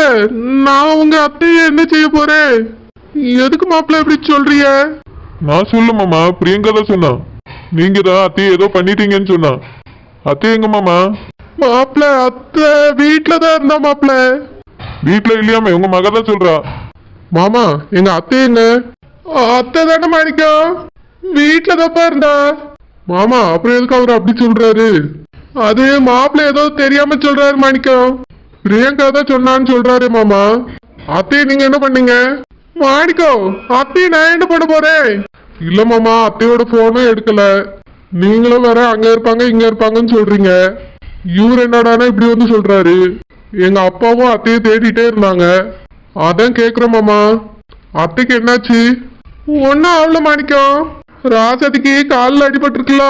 மாப்பிள்ள நான் உங்க அத்தைய என்ன செய்ய போறேன்? எதுக்கு மாப்பிள்ள இப்படி சொல்றிய நான் சொல்ல மாமா பிரியங்கா தான் சொன்னான் நீங்க தான் அத்தையை ஏதோ பண்ணிட்டீங்கன்னு சொன்னான் அத்தை எங்க மாமா? மாப்பிள்ள அத்தை வீட்டுல தான் இருந்தா மாப்பிள்ள. வீட்டுல இல்லையாம உங்க மக தான் சொல்றா. மாமா எங்க அத்தை எங்க அத்தை தானே மாணிக்கம் வீட்டுல தான்ப்பா இருந்தா. மாமா அப்புறம் எதுக்கு அவர் அப்படி சொல்றாரு? அது மாப்பிள்ள ஏதோ தெரியாம சொல்றாரு மாணிக்கம். பிரியங்கா தான் சொன்னான்னு சொல்றாரு மாமா. அத்தையை நீங்க என்ன பண்ணீங்க? மாணிக்கம் அத்தையை நான் என்ன பண்ண போறேன்? இல்ல மாமா அத்தையோட போனும் எடுக்கல. நீங்களும் வேற அங்க இருப்பாங்க இங்க இருப்பாங்கன்னு சொல்றீங்க. இவர் என்னடானா இப்படி வந்து சொல்றாரு. எங்க அப்பாவும் அத்தையை தேடிட்டே இருந்தாங்க. அதான் கேக்குறேன் மாமா. அத்தைக்கு என்னாச்சு? ஒன்னும் அவ்வளோ மாணிக்கம் ராசதிக்கு காலில் அடிபட்டிருக்குல்ல.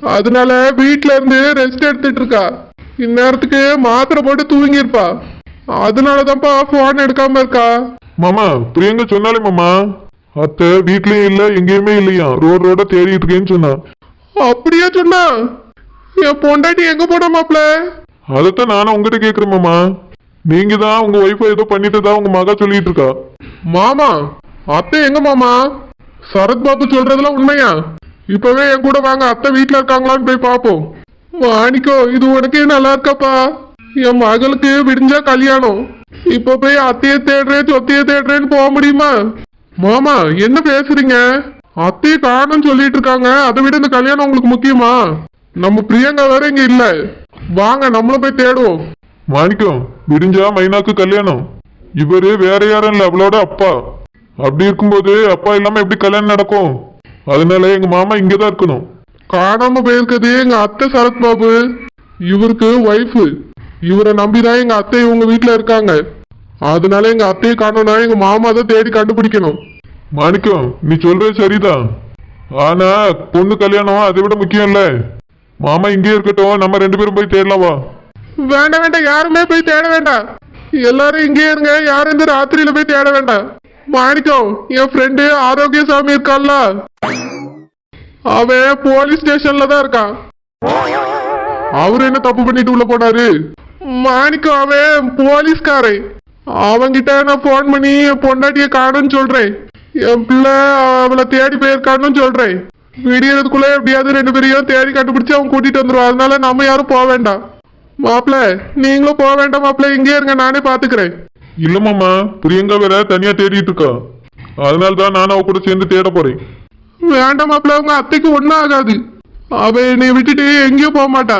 அதனால வீட்ல இருந்து ரெஸ்ட் எடுத்துட்டு இருக்கா. இந்நேரத்துக்கு மாத்திரை போட்டு தூங்கியிருப்பா. அதனாலதான்ப்பா போன் எடுக்காம இருக்கா? மாமா பிரியங்கா சொன்னாலே மாமா. அத்தை வீட்லயும் இல்ல எங்கேயுமே இல்லையா? ரோடு ரோட தேடிட்டு இருக்கேன்னு சொன்னான் அப்படியே சொன்னா? என் பொண்டாட்டி எங்க போன மாப்ள அதைத்தான் நானும் உங்ககிட்ட கேக்குறேன் மாமா. நீங்க தான் உங்க ஒய்ஃபை ஏதோ பண்ணிட்டதா உங்க மகா சொல்லிட்டு இருக்கா? மாமா அத்தை எங்க மாமா? சரத் பாபு சொல்றதெல்லாம் உண்மையா? இப்பவே என் கூட வாங்க அத்தை வீட்ல இருக்காங்களான்னு போய் பாப்போம். வாணிக்கோ இது உனக்கே நல்லா இருக்காப்பா. என் மகளுக்கு விடிஞ்சா கல்யாணம். இப்ப போய் அத்தைய தேடுறேன் சொத்தைய தேடுறேன்னு போக முடியுமா? மாமா என்ன பேசுறீங்க? அத்தைய காணும்னு சொல்லிட்டு இருக்காங்க. அதை விட இந்த கல்யாணம் உங்களுக்கு முக்கியமா? நம்ம பிரியங்கா வேற இங்க இல்ல. வாங்க நம்மளும் போய் தேடுவோம். மாணிக்கம் விடிஞ்சா மைனாக்கு கல்யாணம். இவரு வேற யாரும் இல்ல அவளோட அப்பா. அப்படி இருக்கும்போது அப்பா இல்லாம எப்படி கல்யாணம் நடக்கும்? அதனால எங்க மாமா இங்கதான் இருக்கணும். காணாம போயிருக்கிறது எங்க அத்தை சரத் பாபு. இவருக்கு ஒய்ஃபு இவரை நம்பிதான் எங்க அத்தை இவங்க வீட்டுல இருக்காங்க. அதனால எங்க அத்தையை காணோம்னா எங்க மாமா தான் தேடி கண்டுபிடிக்கணும். மாணிக்கம் நீ சொல்றது சரிதான். ஆனா பொண்ணு கல்யாணம் அதை விட முக்கியம் இல்ல. மாமா இங்கே இருக்கட்டும் நம்ம ரெண்டு பேரும் போய் தேடலாம் வா. வேண்டாம் வேண்டாம் யாருமே போய் தேட வேண்டாம். எல்லாரும் இங்கே இருங்க யாரும் இந்த ராத்திரியில போய் தேட வேண்டாம். மாணிக்கம் என் ஃப்ரெண்டு ஆரோக்கியசாமி இருக்கான்ல. அவன் போலீஸ் ஸ்டேஷன்ல தான் இருக்கான். அவரு என்ன தப்பு பண்ணிட்டு உள்ள போனாரு? மாணிக்கம் அவன் போலீஸ்காரன். அவங்கிட்ட நான் ஃபோன் பண்ணி என் பொண்டாட்டிய காணும்னு சொல்றேன். என் பிள்ளை அவளை தேடி போயிருக்கான்னு சொல்றேன். விடியறதுக்குள்ள எப்படியாவது ரெண்டு பேரையும் தேடி கண்டுபிடிச்சு அவன் கூட்டிட்டு வந்துருவான். அதனால நம்ம யாரும் போக வேண்டாம். மாப்பிள்ள நீங்களும் போக வேண்டாம் மாப்பிள்ள. இங்கே இருங்க நானே பாத்துக்கிறேன். இல்ல மாமா பிரியங்கா வேற தனியா தேடிட்டு இருக்கா. அதனால தான் நான் அவ கூட சேர்ந்து தேட போறேன். வேண்டாம் மாப்பிள்ள உங்க அத்தைக்கு ஒன்றும் ஆகாது அவ என்னை விட்டுட்டு எங்கேயும் போக மாட்டா.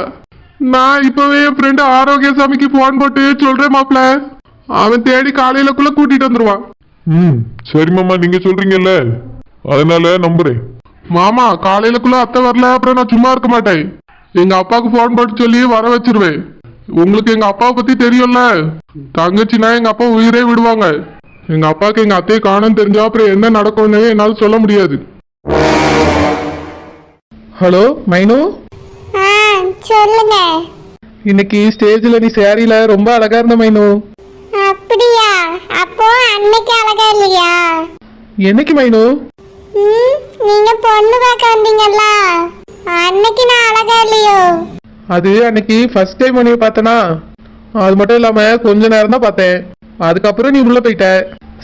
நான் இப்பவே என் ஃப்ரெண்டு ஆரோக்கியசாமிக்கு ஃபோன் போட்டு சொல்றேன் மாப்பிள்ள. அவன் தேடி காலையிலக்குள்ள கூட்டிட்டு வந்துருவான். ம் சரி மாமா நீங்க சொல்றீங்கல்ல? அதனால நம்புறேன். மாமா காலையிலக்குள்ள அத்தை வரல அப்புறம் நான் சும்மா இருக்க மாட்டேன். எங்க அப்பாவுக்கு ஃபோன் போட்டு சொல்லி வர வச்சிருவேன். உங்களுக்கு எங்க அப்பாவை பத்தி தெரியும்ல? தங்கச்சினா எங்க அப்பா உயிரே விடுவாங்க. எங்க அப்பாவுக்கு எங்க அத்தையை காணும் தெரிஞ்சா அப்புறம் என்ன நடக்கும்னு என்னால சொல்ல முடியாது. ஹலோ மைனு? ஆ சொல்லுங்க. இன்னைக்கு ஸ்டேஜ்ல நீ சேரீல ரொம்ப அழகா இருந்த மைனு. அப்படியா? அப்போ அன்னைக்கு அழகா இல்லையா? என்னைக்கு மைனு? நீங்க பொண்ணு பார்க்க வந்தீங்கல்ல. அன்னைக்கு நான் அழகா இல்லையோ? அது அன்னைக்கு ஃபர்ஸ்ட் டைம் உன்னைய பார்த்தனா? அது மட்டும் இல்லாம கொஞ்ச நேரம் தான் பார்த்தேன். அதுக்கப்புறம் நீ உள்ள போயிட்ட.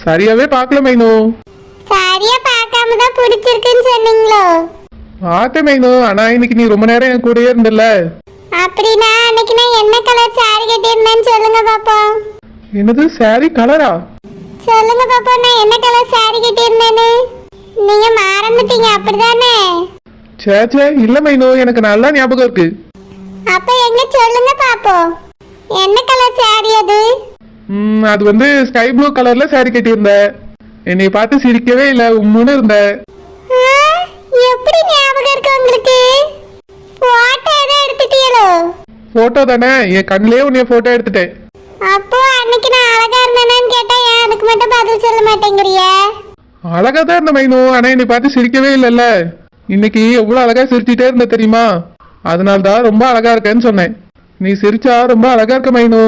சரியாவே பார்க்கல மைனு. சரியா பார்க்காம தான் பிடிச்சிருக்குன்னு சொன்னீங்களோ? பார்த்தேன் மைனு ஆனா இன்னைக்கு நீ ரொம்ப நேரம் என் கூடயே இருந்தல்ல. அப்படின்னா அன்னைக்கு நான் என்ன கலர் சாரி கட்டியிருந்தேன்னு சொல்லுங்க பாப்போம். என்னது saree கலரா சொல்லுங்க பாப்போம் நான் என்ன கலர் சாரி கட்டியிருந்தேன்னு? நீங்க மறந்துட்டீங்க அப்படிதானே? சே சே இல்ல மைனு எனக்கு நல்லா ஞாபகம் இருக்கு. அப்ப எங்க சொல்லுங்க பாப்போம். என்ன கலர் சாரி அது? ம், அது வந்து ஸ்கை ப்ளூ கலர்ல saree கட்டியிருந்த என்னை பார்த்து சிரிக்கவே இல்ல. உம்முன்னு இருந்த எப்படி ஞாபகம் இருக்கு உங்களுக்கு? போட்டோ எதுவும் எடுத்துட்டீங்களோ போட்டோ தானே? என் கண்ணிலே உன்னைய போட்டோ எடுத்துட்டேன். அப்போ அன்னைக்கு நான் அழகா இருந்தேன்னு கேட்டா ஏன் அதுக்கு மட்டும் பதில் சொல்ல மாட்டேங்கிறிய? அழகா தான் இருந்த மைனு. ஆனா என்னை பார்த்து சிரிக்கவே இல்லைல்ல. இன்னைக்கு எவ்வளவு அழகா சிரிச்சிட்டே இருந்த தெரியுமா? அதனால தான் ரொம்ப அழகா இருக்கேன்னு சொன்னேன். நீ சிரிச்சா ரொம்ப அழகா இருக்க மைனு.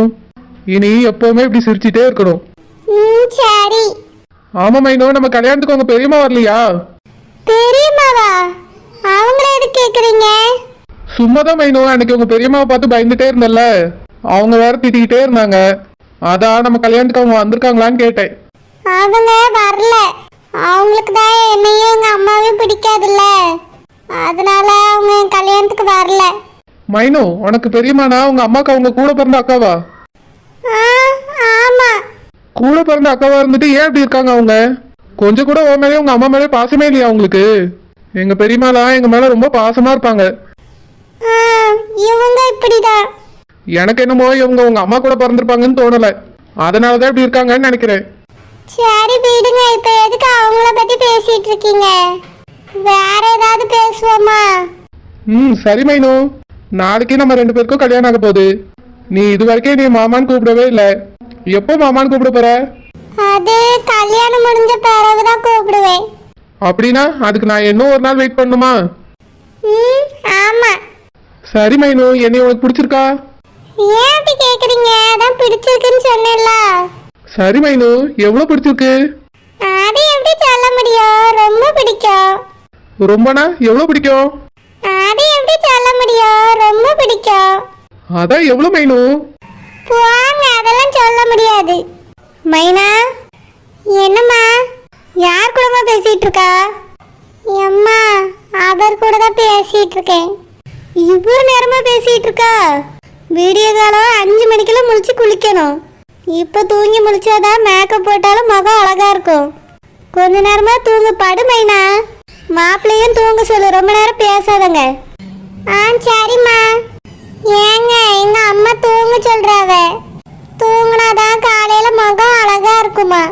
இனி எப்பவுமே இப்படி சிரிச்சிட்டே இருக்கணும். சரி. ஆமா மைனு நம்ம கல்யாணத்துக்கு உங்க பெரியம்மா வரலையா? பெரியம்மாவா? அவங்கள எது கேக்குறீங்க? சும்மா தான் மைனு அன்னைக்கு உங்க பெரியம்மாவை பார்த்து பயந்துட்டே இருந்தல்ல அவங்க வேற திட்டிக்கிட்டே இருந்தாங்க. அதான் நம்ம கல்யாணத்துக்கு அவங்க வந்திருக்காங்களான்னு கேட்டேன். அவங்க வரல. அவங்களுக்கு தான் என்னையும் எங்க அம்மாவையும் பிடிக்காதுல்ல. அதனால அவங்க கல்யாணத்துக்கு வரல. மைனு உனக்கு பெரியமானா உங்க அம்மாக்கு அவங்க கூட பிறந்த அக்காவா? கூட பிறந்த அக்காவா இருந்துட்டு ஏன் இப்படி இருக்காங்க அவங்க? கொஞ்சம் கூட உன் மேலே உங்க அம்மா மேலே பாசமே இல்லையா அவங்களுக்கு? எங்க பெரியமாலாம் எங்க மேல ரொம்ப பாசமா இருப்பாங்க. இவங்க இப்படிதான். எனக்கு என்னமோ இவங்க உங்க அம்மா கூட பிறந்திருப்பாங்கன்னு தோணல. அதனாலதான் இப்படி இருக்காங்கன்னு நினைக்கிறேன். சரி விடுங்க இப்ப எதுக்கு அவங்கள பத்தி பேசிட்டு இருக்கீங்க? வேற ஏதாவது பேசுவோமா? ம் சரி மைனு. நாளைக்கு நம்ம ரெண்டு பேருக்கும் கல்யாணம் ஆக போகுது. நீ இது வரைக்கும் நீ மாமான்னு கூப்பிடவே இல்லை. எப்போ மாமான்னு கூப்பிட போற? அது கல்யாணம் முடிஞ்ச பிறகுதான் கூப்பிடுவேன். அப்படின்னா அதுக்கு நான் இன்னும் ஒரு நாள் வெயிட் பண்ணணுமா? ம் ஆமா. சரி மைனு என்னை உனக்கு பிடிச்சிருக்கா? ஏன் அப்படி கேக்குறீங்க? அதான் பிடிச்சிருக்குன்னு சொன்னேன்ல. சரி மைனு எவ்வளோ பிடிச்சிருக்கு? அது எப்படி சொல்ல முடியும்? ரொம்ப பிடிக்கும். ரொம்பனா எவ்வளோ பிடிக்கும்? அது எப்படி சொல்ல முடியும்? ரொம்ப பிடிக்கும். அதான் எவ்வளோ மைனு? போங்க அதெல்லாம் சொல்ல முடியாது. மைனா என்னம்மா? யார் கூடமா பேசிட்டு இருக்கா எம்மா அவர் கூட தான் பேசிட்டு இருக்கேன் இவ்வளவு நேரமா பேசிட்டு இருக்கா வீடியோ காலம் அஞ்சு மணிக்கெல்லாம் முழிச்சு குளிக்கணும். இப்போ தூங்கி முழிச்சாதான் மேக்கப் போட்டாலும் முகம் அழகா இருக்கும். கொஞ்ச நேரமா தூங்க படு மைனா. மாப்பிள்ளையும் தூங்க சொல்லு ரொம்ப நேரம் பேசாதங்க. ஆ சரிம்மா. ஏங்க எங்க அம்மா தூங்க சொல்றாவ. தூங்குனாதான் காலையில முகம் அழகா இருக்குமா.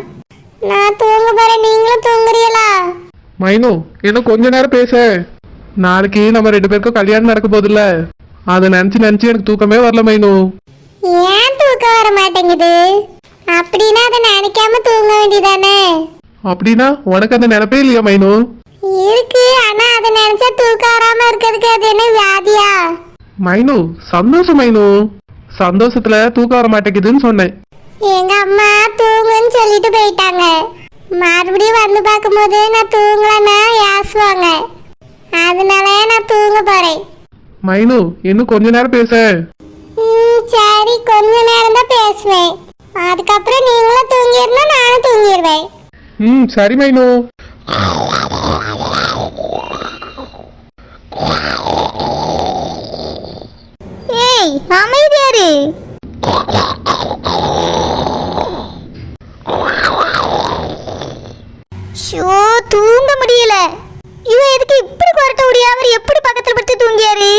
நான் தூங்க போறேன் நீங்களும் தூங்குறீங்களா? மைனு இன்னும் கொஞ்ச நேரம் பேச. நாளைக்கு நம்ம ரெண்டு பேருக்கும் கல்யாணம் நடக்க போகுதுல்ல. அதை நினச்சி நினச்சி எனக்கு தூக்கமே வரல மைனு. ஏன் தூக்கம் வர மாட்டேங்குது? அப்படின்னா அதை நினைக்காம தூங்க வேண்டியதானே? அப்படின்னா உனக்கு அந்த நினைப்பே இல்லையா மைனு? இருக்கு ஆனா அதை நினைச்சா தூக்கம் வராம இருக்கிறதுக்கு அது என்ன வியாதியா? மைனு சந்தோஷம் மைனு. சந்தோஷத்துல தூக்கம் வர மாட்டேங்குதுன்னு சொன்னேன். எங்க அம்மா தூங்குன்னு சொல்லிட்டு போயிட்டாங்க. மறுபடியும் வந்து பார்க்கும்போது நான் தூங்கலன்னா ஏசுவாங்க அதனால நான் தூங்க போறேன். மைனு இன்னும் கொஞ்ச நேரம் பேச. சரி கொஞ்ச நேரம் தான் பேசுவேன். அதுக்கப்புறம் நீங்களும் தூங்கிடணும் நானும் தூங்கிடுவேன் ம் சரி மைனு. ஏய் அமைதியாரு. ஷோ தூங்க முடியல. இவன் எதுக்கு இப்படி குரட்ட முடியாம அவர் எப்படி பக்கத்துல படுத்து தூங்கியாரு?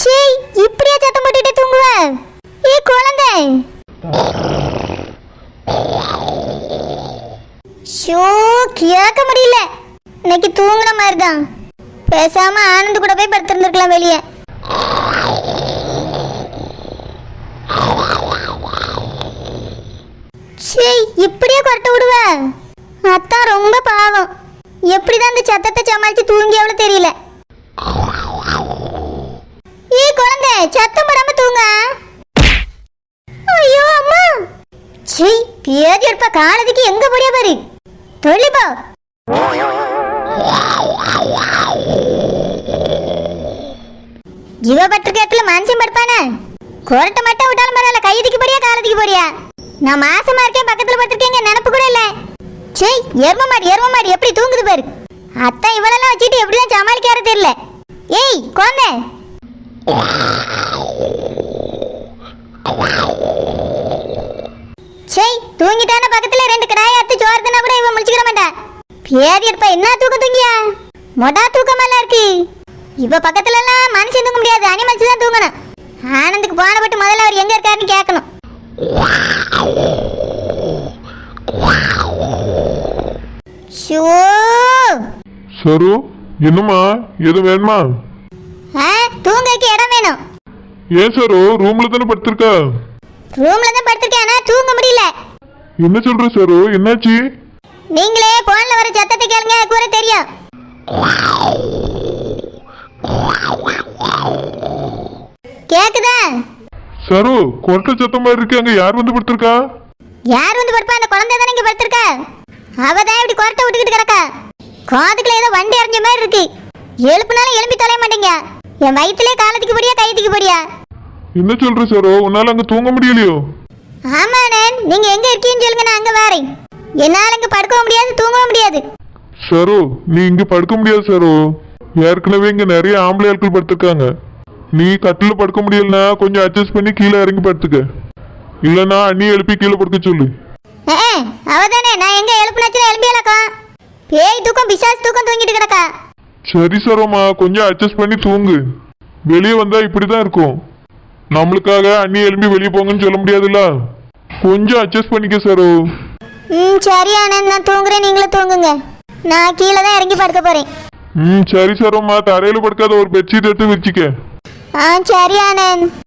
சே இப்படியா சத்தம் போட்டுட்டு தூங்குவ? ஏ குழந்தை. ஷோ கேட்க முடியல. இன்னைக்கு தூங்குன மாதிரி தான் பேசாம ஆனந்த் கூட போய் படுத்திருந்துருக்கலாம் வெளியே. சே இப்படியே கொரட்ட விடுவ? அத்தான் ரொம்ப பாவம். எப்படிதான் இந்த சத்தத்தை சமாளிச்சு தூங்கி தெரியல. ஏ குழந்தை சத்தம் போடாம தூங்க. ஐயோ அம்மா. சீ பேதி எடுப்ப காலத்துக்கு எங்க போடியா பாரு. தொழிப்பா இவ பட்டிருக்கத்துல மனுஷன் படுப்பானே. கொரட்டை மட்டும் விட்டாலும் பரவாயில்ல கைதுக்கு போறியா காலத்துக்கு போறியா? நான் மாசமா இருக்கேன் பக்கத்துல படுத்திருக்கேங்க நினப்பு கூட இல்ல. சே எரும மாடு எரும மாடு எப்படி தூங்குது பாரு. அத்தை இவளெல்லாம் வச்சுட்டு எப்படிதான் சமாளிக்கார தெரியல. ஏய் குழந்தை. சேய் தூங்கிட்டான பக்கத்துல ரெண்டு கடாயை அத்து சோர்த்தனா கூட இவன் முடிச்சுக்கிற மாட்டா. பேதி எடுப்பா என்ன தூக்கம் தூங்கியா? மொடா தூக்கமெல்லாம் இருக்கு. இவ பக்கத்துல எல்லாம் மனுஷன் தூங்க முடியாது அனிமல்ஸ் தான் தூங்கணும். ஆனந்துக்கு போன பட்டு முதல்ல அவர் எங்க இருக்காருன்னு கேட்கணும். ஷோ சரு என்னம்மா? எது வேணுமா? ஆ தூங்கக்கு இடம் வேணும். ஏன் சரு? ரூம்ல தானே படுத்திருக்க? ரூம்ல தான் படுத்திருக்கேன் ஆனா தூங்க முடியல. என்ன சொல்ற சரு? என்னாச்சு? நீங்களே போன்ல வர சத்தத்தை சரு கொரட்டை சத்தம் மாதிரி இருக்கு அங்க யார் வந்து படுத்திருக்கா? யார் வந்து படுப்பா? அந்த குழந்தை தானே இங்க படுத்திருக்கா? அவ தான் இப்படி கொரட்டை விட்டுக்கிட்டு கிடக்கா? காதுக்குள்ள ஏதோ வண்டி அரைஞ்ச மாதிரி இருக்கு. எழுப்புனாலும் எழுப்பி தொலைய மாட்டீங்க. என் வயிற்றுலயே காலத்துக்கு போடியா கைத்துக்கு போடியா? என்ன சொல்ற சரு? உன்னால அங்க தூங்க முடியலையோ? ஆமா அண்ணன் நீங்க எங்க இருக்கீங்கன்னு சொல்லுங்க நான் அங்க வரேன். என்னால இங்க படுக்கவும் முடியாது தூங்கவும் முடியாது. சரோ நீ இங்க படுக்க முடியாது சரோ. ஏற்கனவே இங்க நிறைய ஆம்பளை ஆட்கள் படுத்திருக்காங்க. நீ கட்டில படுக்க முடியலனா கொஞ்சம் அட்ஜஸ்ட் பண்ணி கீழே இறங்கி படுத்துக்க. இல்லனா அண்ணி எழுப்பி கீழே படுக்க சொல்லு. அவதானே? நான் எங்க எழுப்புனாச்சும் எழும்பியலக்கா பேய் தூக்கம் பிசாசு தூக்கம் தூங்கிட்டு கிடக்கா? சரி சரோமா கொஞ்சம் அட்ஜஸ்ட் பண்ணி தூங்கு. வெளியே வந்தா இப்படிதான் இருக்கும். நம்மளுக்காக அண்ணி எழும்பி வெளியே போங்கன்னு சொல்ல முடியாதுல்ல? கொஞ்சம் அட்ஜஸ்ட் பண்ணிக்க சரோ. ம் சரி ஆனந்த் நான் தூங்குறேன். நீங்களும் தூங்குங்க. நான் கீழே தான் இறங்கி படுக்க போறேன். ம் சரி சரோமா தரையில படுக்காத ஒரு பெட்ஷீட் எடுத்து விரிச்சிக்க. ஆ சரி ஆனந்த்